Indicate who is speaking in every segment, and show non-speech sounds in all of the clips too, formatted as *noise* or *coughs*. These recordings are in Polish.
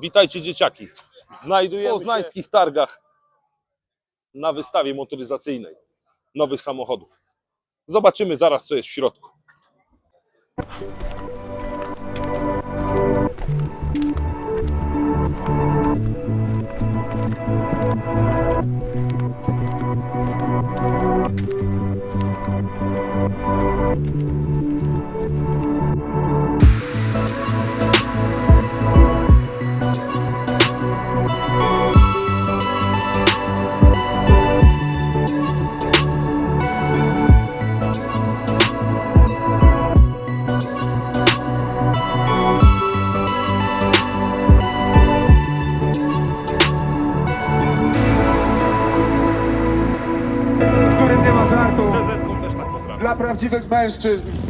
Speaker 1: Witajcie dzieciaki. Znajdujemy w poznańskich targach na wystawie motoryzacyjnej nowych samochodów. Zobaczymy zaraz, co jest w środku.
Speaker 2: z prawdziwych mężczyzn.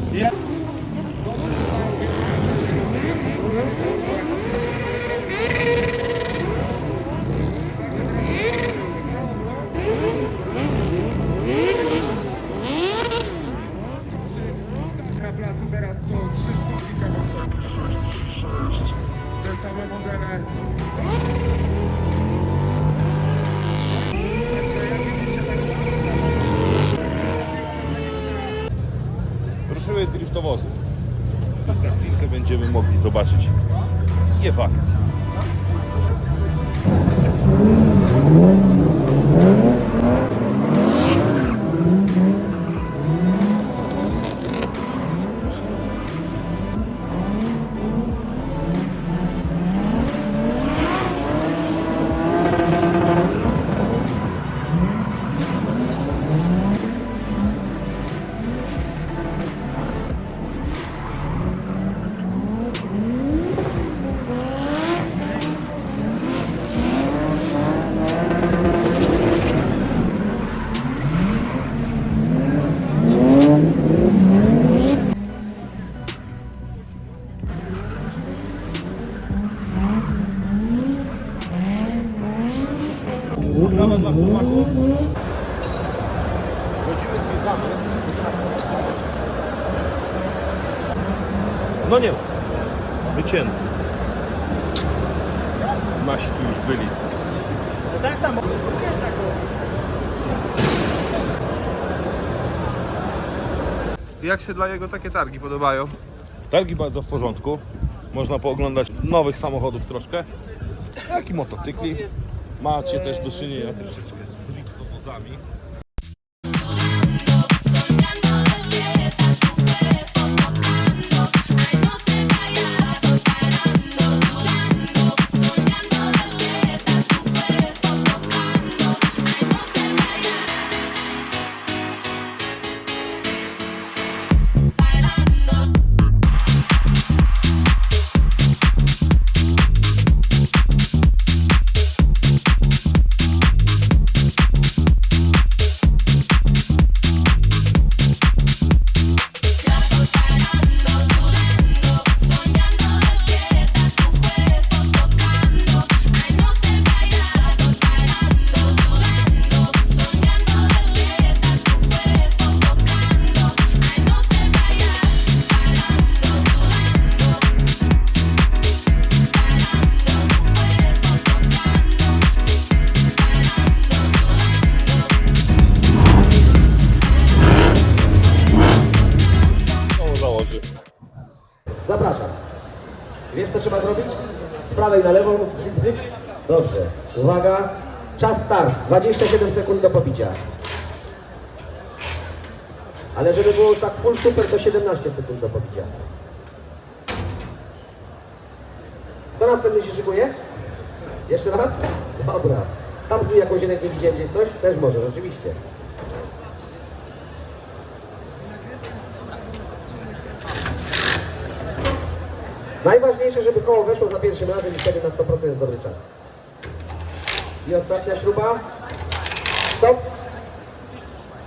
Speaker 1: Nasi tu już byli.
Speaker 3: Jak się dla jego takie targi podobają?
Speaker 1: Targi bardzo w porządku. Można pooglądać nowych samochodów troszkę, jak i motocykli. Macie też do czynienia troszeczkę z driftowozami.
Speaker 4: Uwaga. Czas start. 27 sekund do pobicia. Ale żeby było tak full super, to 17 sekund do pobicia. Kto następny się szykuje? Jeszcze raz? Dobra. Tam z jakąś rękę widziałem gdzieś coś? Też może, rzeczywiście. Najważniejsze, żeby koło weszło za pierwszym razem i wtedy na 100% jest dobry czas. I ostatnia śruba. Stop.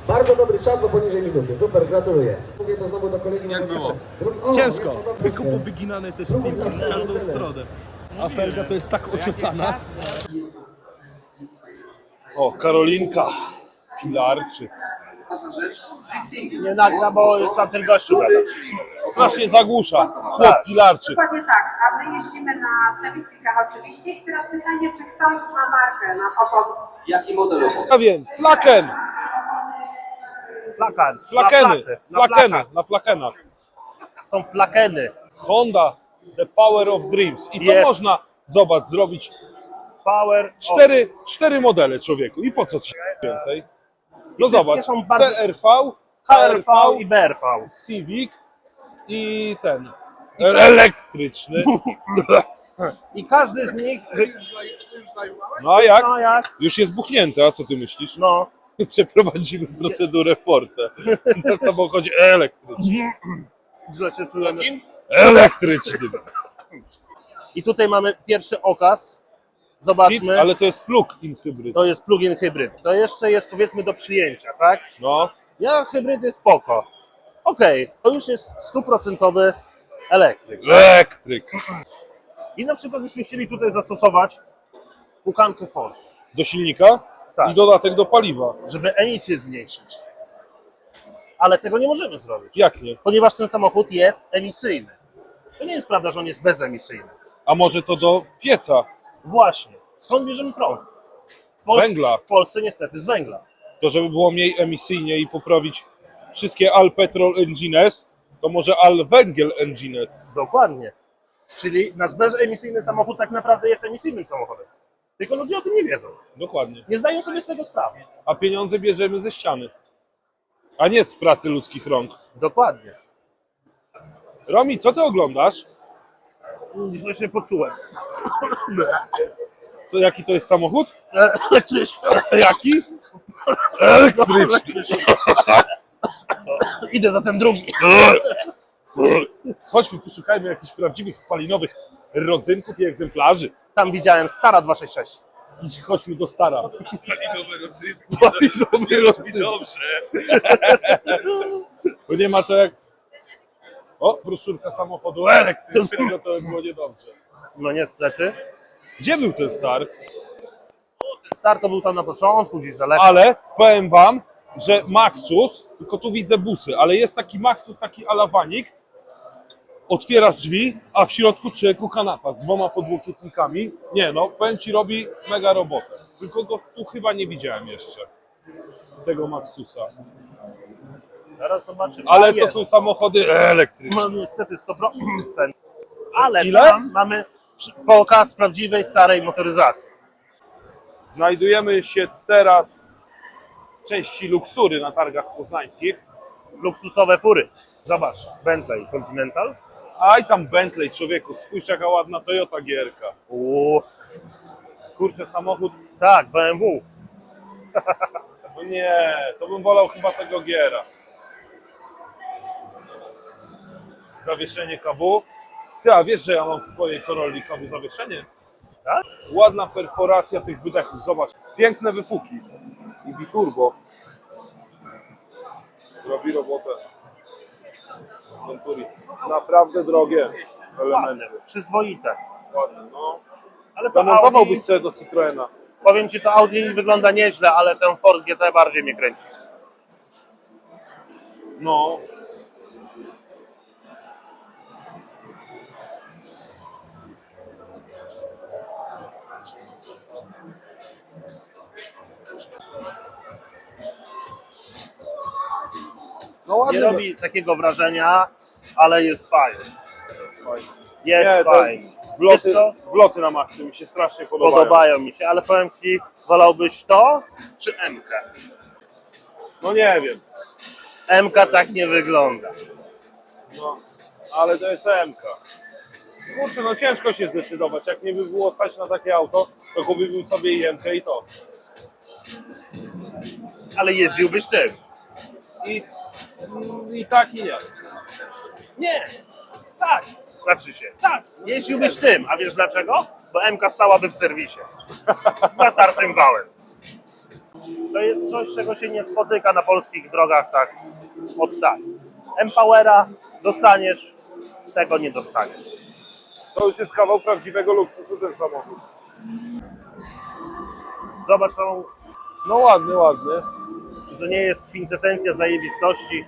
Speaker 4: Bardzo dobry czas, bo poniżej minuty. Super, gratuluję. Mówię to znowu do kolegi.
Speaker 3: Jak było?
Speaker 4: O,
Speaker 1: Ciężko. Tylko powyginane te szpilki w każdą stronę. A felga to jest tak oczesana. O, Karolinka. Pilarczyk.
Speaker 5: Nie nagra, bo jest tam ten gościu zadać.
Speaker 6: Strasznie zagłusza. Chłop pilarczy.
Speaker 7: Dokładnie tak, a my jeździmy na serwisnikach oczywiście. I teraz pytanie, czy ktoś zna markę na opon?
Speaker 8: Jaki model opon?
Speaker 6: Ja wiem, flaken,
Speaker 5: Flakan.
Speaker 6: flakeny,
Speaker 5: Na
Speaker 6: flakeny,
Speaker 5: flakach.
Speaker 6: na flakenach.
Speaker 5: Są flakeny.
Speaker 6: Honda, The Power of Dreams. I to
Speaker 5: Jest.
Speaker 6: można, zobacz, zrobić
Speaker 5: Power.
Speaker 6: cztery, cztery modele człowieku. I po co ci więcej? No
Speaker 5: wszystkie
Speaker 6: zobacz,
Speaker 5: są bardzo-
Speaker 6: CRV,
Speaker 5: HRV i BRV.
Speaker 6: Civic i ten e- elektryczny.
Speaker 5: I każdy z nich.
Speaker 6: No a jak?
Speaker 5: No jak?
Speaker 6: Już jest buchnięty, a co ty myślisz?
Speaker 5: No. *laughs*
Speaker 6: Przeprowadzimy procedurę Forte *laughs* na samochodzie elektrycznym.
Speaker 5: Źle się czułem.
Speaker 6: Elektrycznym.
Speaker 5: I tutaj mamy pierwszy okaz. Zobaczmy.
Speaker 6: Ale to jest plug-in hybryd.
Speaker 5: To jest plug-in hybryd. To jeszcze jest powiedzmy do przyjęcia, tak?
Speaker 6: No,
Speaker 5: Ja hybryd jest spoko. Okej, to już jest stuprocentowy elektryk.
Speaker 6: elektryk.
Speaker 5: I na przykład byśmy chcieli tutaj zastosować pukankę Ford,
Speaker 6: Do silnika
Speaker 5: Tak.
Speaker 6: i dodatek do paliwa.
Speaker 5: żeby emisję zmniejszyć. Ale tego nie możemy zrobić,
Speaker 6: Jak nie?
Speaker 5: ponieważ ten samochód jest emisyjny. To nie jest prawda, że on jest bezemisyjny.
Speaker 6: A może to do pieca?
Speaker 5: Właśnie. Skąd bierzemy prąd? W
Speaker 6: Z węgla.
Speaker 5: W Polsce niestety z węgla.
Speaker 6: To żeby było mniej emisyjnie i poprawić wszystkie Al Petrol Engines, to może Al Węgiel Engines.
Speaker 5: Dokładnie. Czyli nasz bezemisyjny samochód tak naprawdę jest emisyjnym samochodem. Tylko ludzie o tym nie wiedzą.
Speaker 6: Dokładnie.
Speaker 5: Nie zdają sobie z tego sprawy.
Speaker 6: A pieniądze bierzemy ze ściany. A nie z pracy ludzkich rąk.
Speaker 5: Dokładnie.
Speaker 6: Romi, co ty oglądasz?
Speaker 5: Już właśnie poczułem.
Speaker 6: To jaki to jest samochód? *laughs* Jaki? *laughs* Elektryczny. *laughs* *coughs*
Speaker 5: Idę za ten drugi. *coughs*
Speaker 6: Chodźmy, poszukajmy jakichś prawdziwych spalinowych rodzynków i egzemplarzy.
Speaker 5: Tam widziałem stara 266.
Speaker 6: Idź, chodźmy do stara.
Speaker 3: Spalinowe rodzynki.
Speaker 6: Spalinowy rodzynek.
Speaker 3: Dobrze. *laughs*
Speaker 6: Bo nie ma to jak... O, broszurka samochodu elektrycznego, to by było niedobrze.
Speaker 5: No niestety.
Speaker 6: Gdzie był ten star?
Speaker 5: Star to był tam na początku, gdzieś daleko.
Speaker 6: Ale powiem wam, że Maxus, tylko tu widzę busy, ale jest taki Maxus, taki alawanik, otwierasz drzwi, a w środku człowieku kanapa z dwoma podłokietnikami. Nie no, powiem ci, robi mega robotę. Tylko go tu chyba nie widziałem jeszcze, tego Maxusa.
Speaker 5: Zaraz zobaczymy.
Speaker 6: Ale to
Speaker 5: jest.
Speaker 6: są samochody elektryczne.
Speaker 5: No niestety 100%. Ale
Speaker 6: Ile?
Speaker 5: tam mamy pokaz prawdziwej starej motoryzacji.
Speaker 6: Znajdujemy się teraz części luksury na targach poznańskich.
Speaker 5: Luksusowe fury. Zobacz, Bentley Continental.
Speaker 6: Aj tam Bentley, człowieku, spójrz jaka ładna Toyota gierka. Kurczę, samochód
Speaker 5: tak, BMW. *laughs*
Speaker 6: No nie, to bym wolał chyba tego giera. Zawieszenie kawu. Ty, a wiesz, że ja mam w swojej Corolli kawu zawieszenie?
Speaker 5: Tak?
Speaker 6: Ładna perforacja tych wydechów, zobacz. Piękne wypuki. I biturbo. Robi robotę. Venturi. Naprawdę drogie elementy.
Speaker 5: Ładne, przyzwoite.
Speaker 6: Ładne, no.
Speaker 5: Ale to Audi,
Speaker 6: sobie do Citroena.
Speaker 5: powiem Ci, to Audi wygląda nieźle, ale ten Ford GT bardziej mnie kręci.
Speaker 6: No.
Speaker 5: Nie
Speaker 6: ładnie.
Speaker 5: robi takiego wrażenia, ale jest fajny. Jest
Speaker 6: Nie, to
Speaker 5: fajny.
Speaker 6: wloty,
Speaker 5: Wiesz co?
Speaker 6: wloty na maksie mi się strasznie podobają.
Speaker 5: Podobają mi się, ale powiem Ci, wolałbyś to czy MK?
Speaker 6: No nie wiem,
Speaker 5: MK tak nie wygląda.
Speaker 6: no, ale to jest MK. Kurczę, no ciężko się zdecydować. Jak nie by było stać na takie auto, to kupiłbym sobie i MK i to.
Speaker 5: Ale jeździłbyś tym.
Speaker 6: I, i tak i nie.
Speaker 5: Nie. Tak. Znaczy się. Tak. Jeździłbyś tym. A wiesz dlaczego? Bo MK stałaby w serwisie. *laughs* Z zatartym wałem. To jest coś, czego się nie spotyka na polskich drogach tak od tak. Empowera dostaniesz, tego nie dostaniesz.
Speaker 6: To już jest kawał prawdziwego luksusu ten samochód.
Speaker 5: Zobacz tą,
Speaker 6: No ładny, ładny.
Speaker 5: Czy to nie jest kwintesencja zajebistości.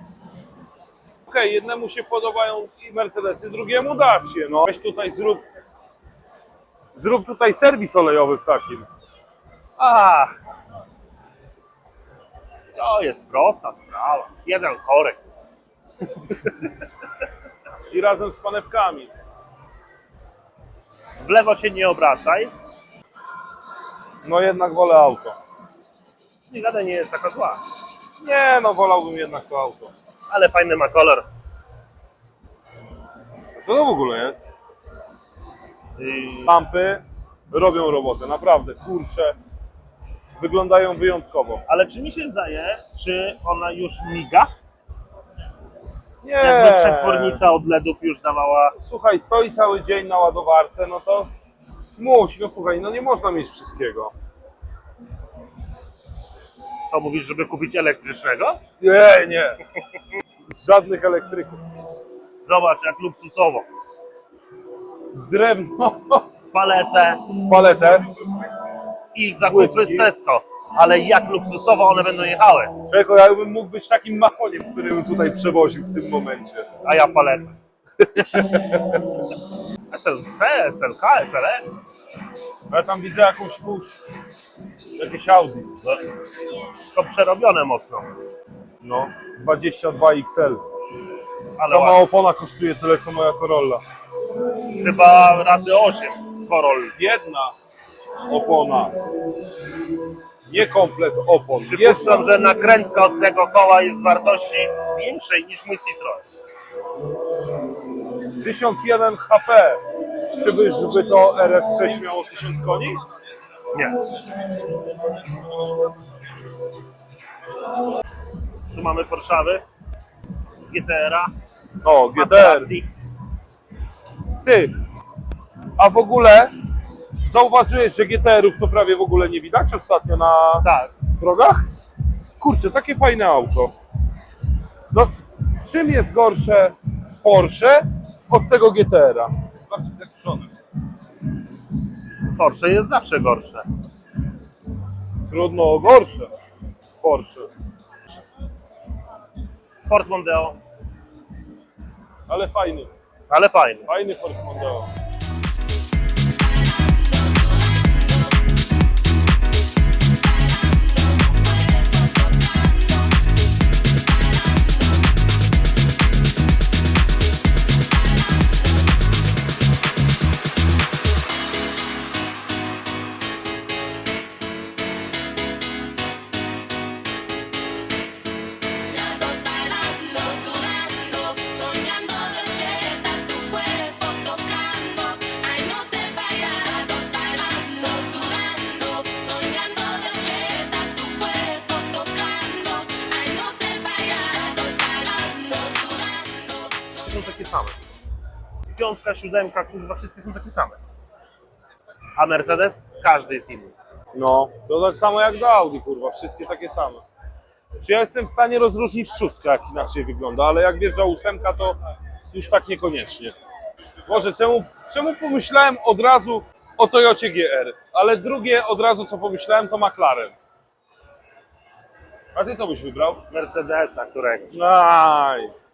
Speaker 6: okej, jednemu się podobają i Mercedesy, drugiemu Dacie, no. Weź tutaj zrób, zrób tutaj serwis olejowy w takim.
Speaker 5: A, to jest prosta sprawa. Jeden korek. *laughs*
Speaker 6: I razem z panewkami.
Speaker 5: W lewo się nie obracaj.
Speaker 6: No jednak wolę auto.
Speaker 5: I gada nie jest taka zła.
Speaker 6: Nie, no wolałbym jednak to auto.
Speaker 5: Ale fajny ma kolor.
Speaker 6: Co to w ogóle jest?
Speaker 5: I
Speaker 6: Lampy robią robotę, naprawdę, kurczę. Wyglądają wyjątkowo.
Speaker 5: Ale czy mi się zdaje, czy ona już miga?
Speaker 6: Nie.
Speaker 5: Jakby przetwornica od LEDów już dawała.
Speaker 6: Słuchaj, stoi cały dzień na ładowarce, no to musi, no słuchaj, no nie można mieć wszystkiego.
Speaker 5: Co mówisz, żeby kupić elektrycznego?
Speaker 6: Nie, nie. Żadnych elektryków.
Speaker 5: Zobacz, jak luksusowo.
Speaker 6: Drewno,
Speaker 5: Paletę
Speaker 6: paletę.
Speaker 5: i zakupy
Speaker 6: Płytki.
Speaker 5: z Tesco. Ale jak luksusowo one będą jechały.
Speaker 6: Czego ja bym mógł być takim machoniem, który bym tutaj przewoził w tym momencie.
Speaker 5: A ja paletę. *laughs* SLC, SLK, SLS.
Speaker 6: Ale tam widzę jakąś kurz, jakieś Audi.
Speaker 5: No, To przerobione mocno.
Speaker 6: No, 22 XL.
Speaker 5: Ale
Speaker 6: Sama
Speaker 5: ładnie.
Speaker 6: opona kosztuje tyle, co moja Corolla.
Speaker 5: Chyba razy 8 Coroll.
Speaker 6: Jedna opona. Nie komplet opon. Jedna.
Speaker 5: Przypuszczam, że nakrętka od tego koła jest wartości większej niż mój Citroen.
Speaker 6: 1001 HP. Czyby, żeby to RS6 miało 1000 koni?
Speaker 5: Nie. Tu mamy Warszawy, GTR-a,
Speaker 6: No, GTR.
Speaker 5: Maserati.
Speaker 6: Ty, a w ogóle zauważyłeś, że GTR-ów to prawie w ogóle nie widać ostatnio na
Speaker 5: Tak.
Speaker 6: drogach? Kurczę, takie fajne auto. No, czym jest gorsze Porsche od tego GTR-a? Bardziej zakurzone.
Speaker 5: Porsche jest zawsze gorsze.
Speaker 6: Trudno o gorsze Porsche.
Speaker 5: Ford Mondeo,
Speaker 6: Ale fajny.
Speaker 5: ale fajny.
Speaker 6: Fajny Ford Mondeo.
Speaker 5: Same. Piątka, siódemka, kurwa, wszystkie są takie same. A Mercedes? Każdy jest inny.
Speaker 6: No, to tak samo jak do Audi, kurwa, wszystkie takie same. Czy ja jestem w stanie rozróżnić szóstkę, jak inaczej wygląda, ale jak wjeżdża ósemka, to już tak niekoniecznie. Może czemu, czemu pomyślałem od razu o Toyocie GR, ale drugie od razu co pomyślałem to McLaren. A ty co byś wybrał?
Speaker 5: Mercedesa, którego.
Speaker 6: Aj.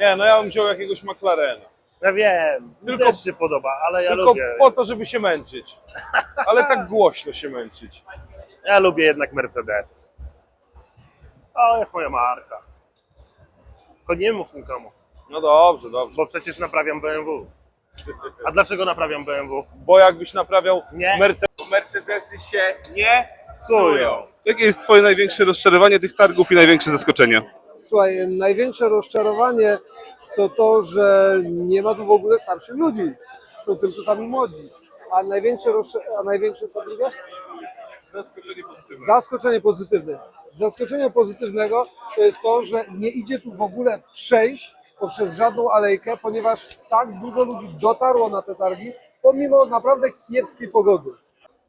Speaker 6: Nie, no ja bym wziął jakiegoś McLarena.
Speaker 5: Ja wiem, mi
Speaker 6: Tylko-
Speaker 5: też się podoba, ale ja
Speaker 6: Tylko
Speaker 5: lubię.
Speaker 6: po to, żeby się męczyć. Ale tak głośno się męczyć.
Speaker 5: Ja lubię jednak Mercedes. To jest moja marka. Tylko nie mów nikomu,
Speaker 6: No dobrze, dobrze.
Speaker 5: bo przecież naprawiam BMW. A dlaczego naprawiam BMW?
Speaker 6: Bo jakbyś naprawiał
Speaker 5: Nie.
Speaker 6: Mercedes, Mercedesy się nie
Speaker 5: Psują.
Speaker 3: Jakie jest twoje największe rozczarowanie tych targów i największe zaskoczenie?
Speaker 8: Słuchaj, największe rozczarowanie to to, że nie ma tu w ogóle starszych ludzi. Są tylko sami młodzi. A największe, a największe co drugie?
Speaker 3: Zaskoczenie pozytywne.
Speaker 8: Zaskoczenie pozytywne. Z zaskoczenia pozytywnego to jest to, że nie idzie tu w ogóle przejść poprzez żadną alejkę, ponieważ tak dużo ludzi dotarło na te targi, pomimo naprawdę kiepskiej pogody.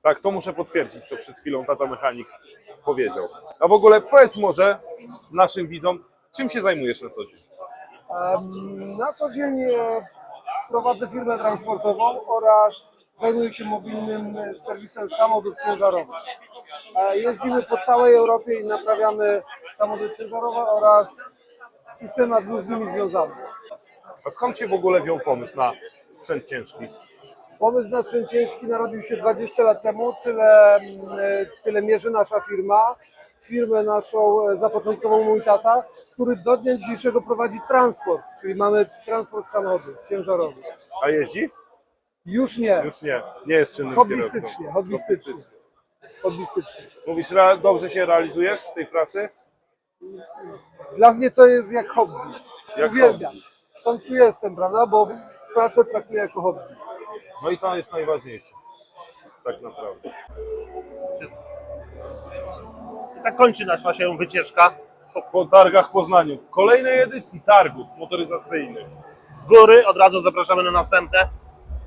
Speaker 6: Tak, to muszę potwierdzić, co przed chwilą tata mechanik powiedział. A w ogóle powiedz może naszym widzom, czym się zajmujesz na co dzień?
Speaker 8: Na co dzień e, prowadzę firmę transportową oraz zajmuję się mobilnym e, serwisem samochodów ciężarowych. E, Jeździmy po całej Europie i naprawiamy samochody ciężarowe oraz systemat był z nimi związany.
Speaker 6: A skąd się w ogóle wziął pomysł na sprzęt ciężki?
Speaker 8: Pomysł na sprzęt ciężki narodził się 20 lat temu, tyle, mm, tyle mierzy nasza firma. Firmę naszą e, zapoczątkował mój tata, który do dnia dzisiejszego prowadzi transport, czyli mamy transport samochodów ciężarowych.
Speaker 6: A jeździ?
Speaker 8: Już nie,
Speaker 6: Już nie. Nie jest czynnym
Speaker 8: hobbystycznie,
Speaker 6: kierowcą.
Speaker 8: hobbystycznie, hobbystycznie.
Speaker 6: Mówisz, re- dobrze się realizujesz w tej pracy?
Speaker 8: Dla mnie to jest jak hobby.
Speaker 6: Jak
Speaker 8: Uwielbiam. Stąd tu jestem, prawda, bo pracę traktuję jako hobby.
Speaker 6: No i to jest najważniejsze. Tak naprawdę.
Speaker 5: I tak kończy nasza się wycieczka.
Speaker 6: Po, po targach w Poznaniu. Kolejnej edycji targów motoryzacyjnych,
Speaker 5: Z góry od razu zapraszamy na następne.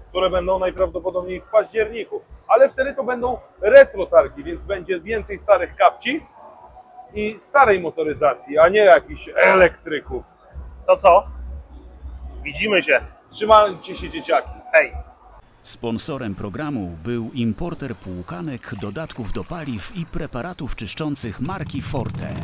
Speaker 6: które będą najprawdopodobniej w październiku. Ale wtedy to będą retro targi, więc będzie więcej starych kapci i starej motoryzacji, a nie jakichś elektryków.
Speaker 5: Co, co? Widzimy się.
Speaker 6: Trzymajcie się dzieciaki.
Speaker 5: Hej!
Speaker 9: Sponsorem programu był importer płukanek, dodatków do paliw i preparatów czyszczących marki Forte.